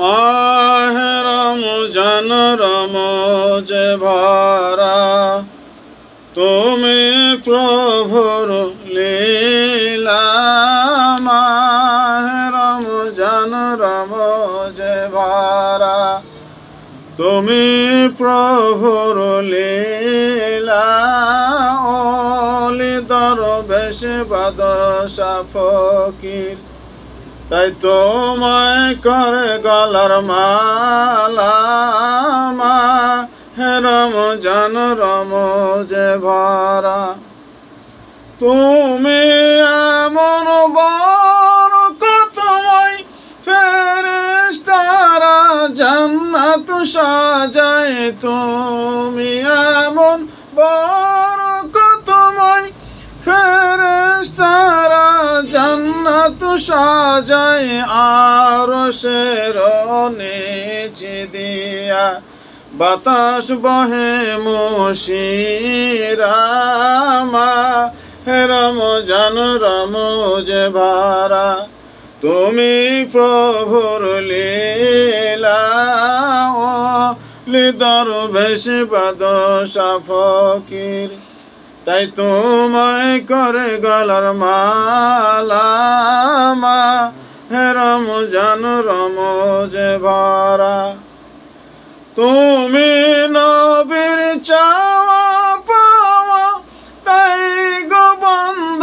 মাহেরম জন রমজ ভরা, তুমি প্রভুর লীলা। মাহেরম জন রমজ ভরা, তুমি প্রভুর লীলা। ওলি দরবেশ বাদশা ফকির তাই তোমায় করে গলার মালা, মা জন রম যে ভরা। তুমি এমন বরকতময় ফেরেশতারা জান্নাত সাজায়। তুমি এমন বরকতময় জান্নাত সাজায় আর সের নিচে দিয়া বাতাস বহে মুশিরামা রম জন রম যে ভারা। তুমি প্রভুর লীলা ও লিদর বেশ বাদ ফকির। তাই তোমায় করে গলার মালা, মা, হে রম জন রম যে ভরা। তুমি নবীর চাওয়া পাওয়া, তাই গো বন্ধ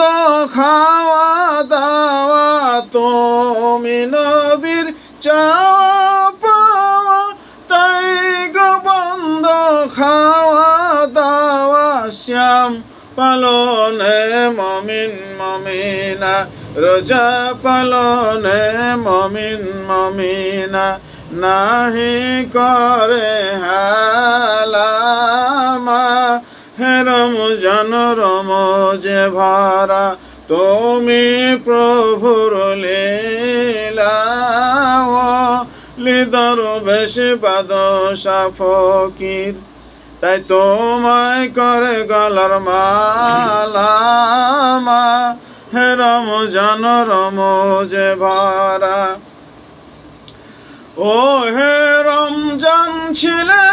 খাওয়া দাওয়া। তুমি নবীর চাওয়া শ্যাম পালনে মমিন মমিনা, রোজা পালনে মমিন মমিনা, নাহি করে হালামা, হে রম জন রম যে ভারা, তুমি প্রভুর লীলা লিদর বেশ বাদশা ফকির। তাই তোমায় করে গলার মালা হে রম জান রম যে ভারা। ও হে রমজান ছিলে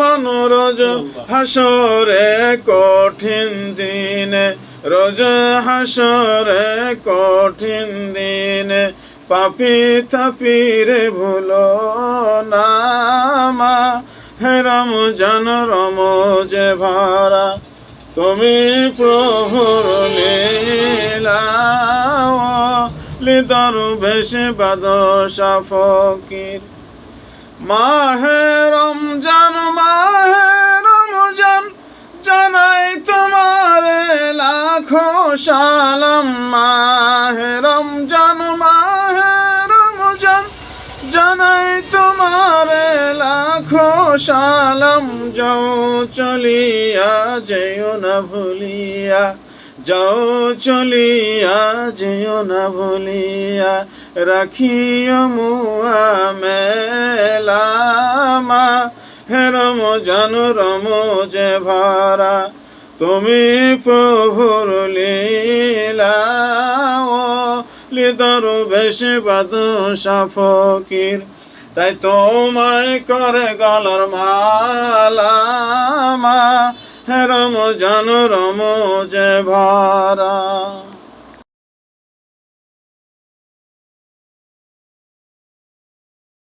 আগামান রোজ হাসরে কঠিন দিনে, রজ হাসরে কঠিন দিনে, পাপি তাপিরে ভুল নামা হে রম জন রম যে ভারা, তুমি প্রভুর লীলা। লিদর বেশ বাদশা ফকির। মাহে রমজান মাহে রমজান, জানাই তোমারে লাখো সালাম। মাহে রমজান মাহে রমজান, জানাই তোমারে লাখো সালাম। যাও চলিয়া, যেও না ভুলিয়া, যাও চলিয়া, যেও না ভুলিয়া, রাখিও মুয়া রম জন রম যে ভরা, তুমি প্রভুর লীলা। লিদর বেশ বাদশা ফকির তাই তোমায় করে গলার মালা মা। হে রম জন রম যে ভরা।